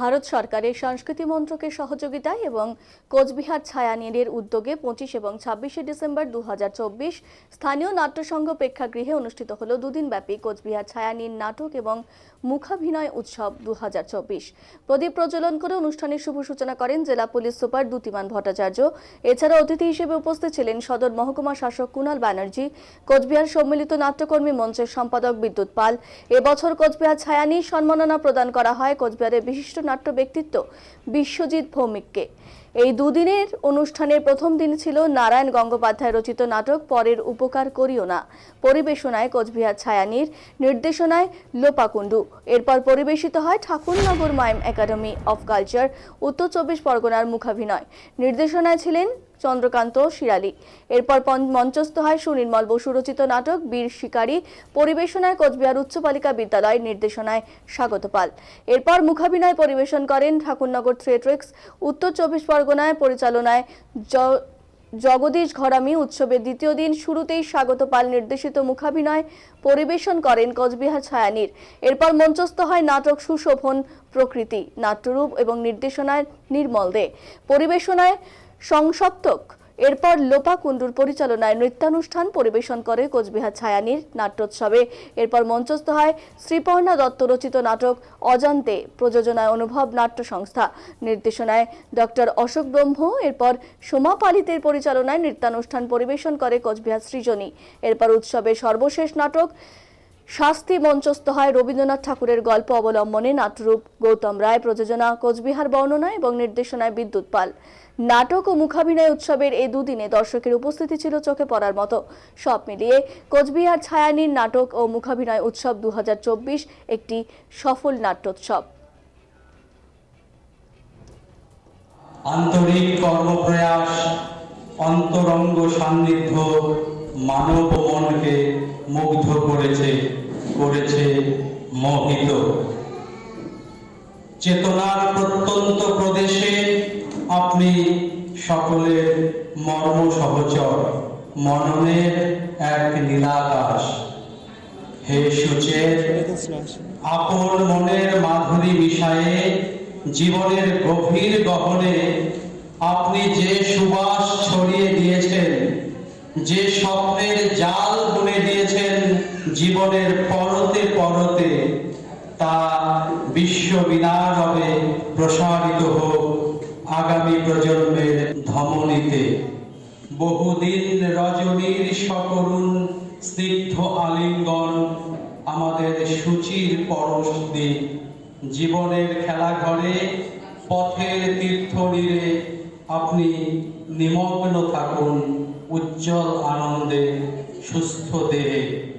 ভারত সরকারের সংস্কৃতি মন্ত্রকের সহযোগিতায় এবং কোচবিহার ছায়ানীরের উদ্যোগে পঁচিশ এবং ছাব্বিশে ডিসেম্বর দু হাজার চব্বিশ স্থানীয় নাট্যসংঘ প্রেক্ষাগৃহে অনুষ্ঠিত হল দুদিনব্যাপী কোচবিহার ছায়ানীর নাটক এবং মুখাভিনয় উৎসব দুহাজার চব্বিশ। প্রদীপ প্রজ্বলন করে অনুষ্ঠানের শুভ সূচনা করেন জেলা পুলিশ সুপার দ্যুতিমান ভট্টাচার্য। এছাড়া অতিথি হিসেবে উপস্থিত ছিলেন সদর মহকুমা শাসক কুণাল ব্যানার্জি, কোচবিহার সম্মিলিত নাট্যকর্মী মঞ্চের সম্পাদক বিদ্যুৎ পাল। এবছর কোচবিহার ছায়ানি সম্মাননা প্রদান করা হয় কোচবিহারের বিশিষ্ট নাট্য ব্যক্তিত্ব বিশ্বজিৎ ভৌমিককে। এই দুদিনের অনুষ্ঠানের প্রথম দিন ছিল নারায়ণ গঙ্গোপাধ্যায় রচিত নাটক, পরের উপকার করিও না। পরিবেশনায় কোচবিহার ছায়ানির, নির্দেশনায় লোপাকুণ্ডু। এরপর পরিবেশিত হয় Thakurnagar Mime Academy of Culture, উত্তর চব্বিশ পরগনার মুখাভিনয়। নির্দেশনায় ছিলেন চন্দ্রকান্ত শিরালি। এরপর মঞ্চস্থ হয় সুনির্মল বসু রচিত নাটক, বীর শিকারী। পরিবেশনায় কোচবিহার উচ্চ বালিকা বিদ্যালয় নির্দেশনায় স্বাগত পাল। এরপর মুখাভিনয় পরিবেশন করেন ঠাকুরনগর থিয়েট্রিক্স, উত্তর চব্বিশ পরগনায় পরিচালনায় জগদীশ ঘরামি উৎসবের দ্বিতীয় দিন শুরুতেই স্বাগত পাল নির্দেশিত মুখাভিনয় পরিবেশন করেন কোচবিহার ছায়ানীর। এরপর মঞ্চস্থ হয় নাটক সুশোভন প্রকৃতি, নাট্যরূপ এবং নির্দেশনায় নির্মল দে। পরিবেশনায় সংসপ্তক এরপর লোপা কুণ্ডুর পরিচালনায় নৃত্যানুষ্ঠান পরিবেশন করে কোচবিহার ছায়ানীর নাট্যোৎসবে। এরপর মঞ্চস্থ হয় শ্রীপর্ণা দত্ত রচিত নাটক অজান্তে প্রযোজনায় অনুভব নাট্য সংস্থা। নির্দেশনায় ডক্টর অশোক ব্রহ্ম, এরপর সোমা পালিতের পরিচালনায় নৃত্যানুষ্ঠান পরিবেশন করে কোচবিহার সৃজনী। এরপর উৎসবের সর্বশেষ নাটক শাস্তি মঞ্চস্থ হয় রবীন্দ্রনাথ ঠাকুরের গল্প অবলম্বনে নাট্যরূপ গৌতম রায় প্রযোজনা, কোচবিহার বর্ণনা এবং নির্দেশনায় বিদ্যুৎ পাল। নাটক ও মুখাভিনয় উৎসবের এই দুদিনে দর্শকের উপস্থিতি ছিল চোখে পড়ার মতো। সব মিলিয়ে কোচবিহার ছায়ানীর নাটক ও মুখাভিনয় উৎসব দু হাজার চব্বিশ একটি সফল নাট্যোৎসব। আন্তরিক কর্মপ্রয়াস, অন্তরঙ্গ সান্নিধ্য মানব মনকে মুগ্ধ করেছে করেছে, মোহিত। চেতনার প্রত্যন্ত প্রদেশে আপনি সকলের মর্ম সহচর, মননের এক নীলাকাশ। হে সুচেত আপন মনের মাধুরী মিশায়ে জীবনের গভীর গহনে আপনি যে সুবাস ছড়িয়ে দিয়েছেন, যে স্বপ্নের জাল জীবনের পরতে পরতে তা বিশ্ববিনারবে প্রসারিত হোক আগামী প্রজন্মের ধমনীতে। বহুদিন রজনীর সকরুণ স্নিগ্ধ আলিঙ্গন আমাদের সূচির পরশ দিন। জীবনের খেলাঘরে, পথের তীর্থনীরে আপনি নিমগ্ন থাকুন উজ্জ্বল আনন্দে, সুস্থ দেহে।